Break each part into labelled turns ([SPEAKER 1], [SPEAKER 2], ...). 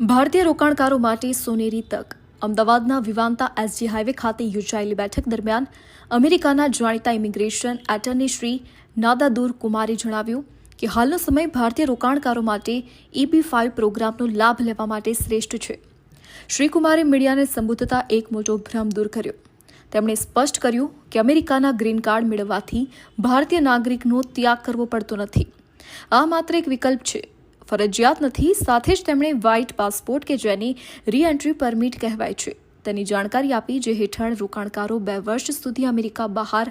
[SPEAKER 1] ભારતીય રોકાણકારો માટે સોનેરી તક. અમદાવાદના વિવાંતા એસજી હાઈવે ખાતે યોજાયેલી બેઠક દરમિયાન અમેરિકાના જાણીતા ઇમિગ્રેશન એટર્ની શ્રી નાદાદુર કુમારે જણાવ્યું કે હાલનો સમય ભારતીય રોકાણકારો માટે ઈબી ફાઇવ પ્રોગ્રામનો લાભ લેવા માટે શ્રેષ્ઠ છે. શ્રી કુમારે મીડિયાને સંબોધતા એક મોટો ભ્રમ દૂર કર્યો. તેમણે સ્પષ્ટ કર્યું કે અમેરિકાના ગ્રીન કાર્ડ મેળવવાથી ભારતીય નાગરિકનો ત્યાગ કરવો પડતો નથી. આ માત્ર એક વિકલ્પ છે. ફરજિયાત નથી સાથે જ તેમણે વ્હાઇટ પાસપોર્ટ કે જેની રી એન્ટ્રી પરમિટ કહેવાય છે તેની જાણકારી આપી જે હેઠળ રોકાણકારો બે વર્ષ સુધી અમેરિકા બહાર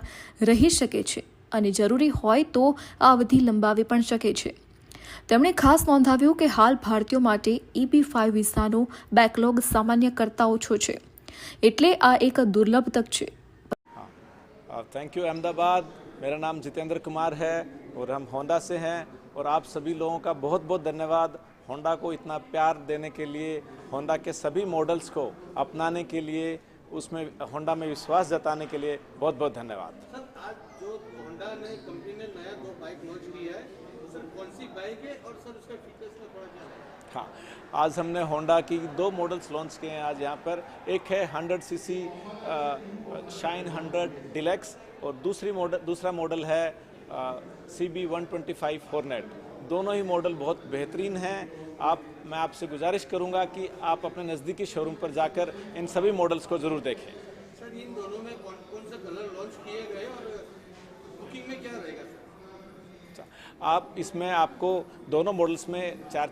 [SPEAKER 1] રહી શકે છે અને જરૂરી હોય તો આ અવધિ લંબાવી પણ શકે છે તેમણે ખાસ નોંધાવ્યું કે હાલ ભારતીયો માટે ઈબી ફાઇવ વિઝાનો બેકલોગ સામાન્ય કરતાં ઓછો છે એટલે આ એક દુર્લભ તક છે
[SPEAKER 2] थैंक यू अहमदाबाद मेरा नाम जितेंद्र कुमार है और हम होंडा से हैं और आप सभी लोगों का बहुत बहुत धन्यवाद होंडा को इतना प्यार देने के लिए होंडा के सभी मॉडल्स को अपनाने के लिए उसमें होंडा में विश्वास जताने के लिए बहुत बहुत धन्यवाद।
[SPEAKER 3] सर आज जो होंडा ने कंपनी ने नया दो बाइक लॉन्च किया है सर कौन सी बाइक है और सर उसका फीचर्स का थोड़ा क्या है?
[SPEAKER 2] हाँ आज हमने होंडा की दो मॉडल्स लॉन्च किए हैं। आज यहाँ पर एक है 100 सीसी शाइन 100 डिलेक्स और दूसरी मॉडल दूसरा मॉडल है C B one twenty five Hornet दोनों ही मॉडल बहुत बेहतरीन हैं। आप मैं आपसे गुजारिश करूँगा कि आप अपने नज़दीकी शोरूम पर जाकर इन सभी मॉडल्स को ज़रूर देखें।
[SPEAKER 3] सर इन दोनों में कौन कौन सा कलर लॉन्च किए गए और बुकिंग में क्या रहेगा? सर
[SPEAKER 2] आप इसमें आपको दोनों मॉडल्स में चार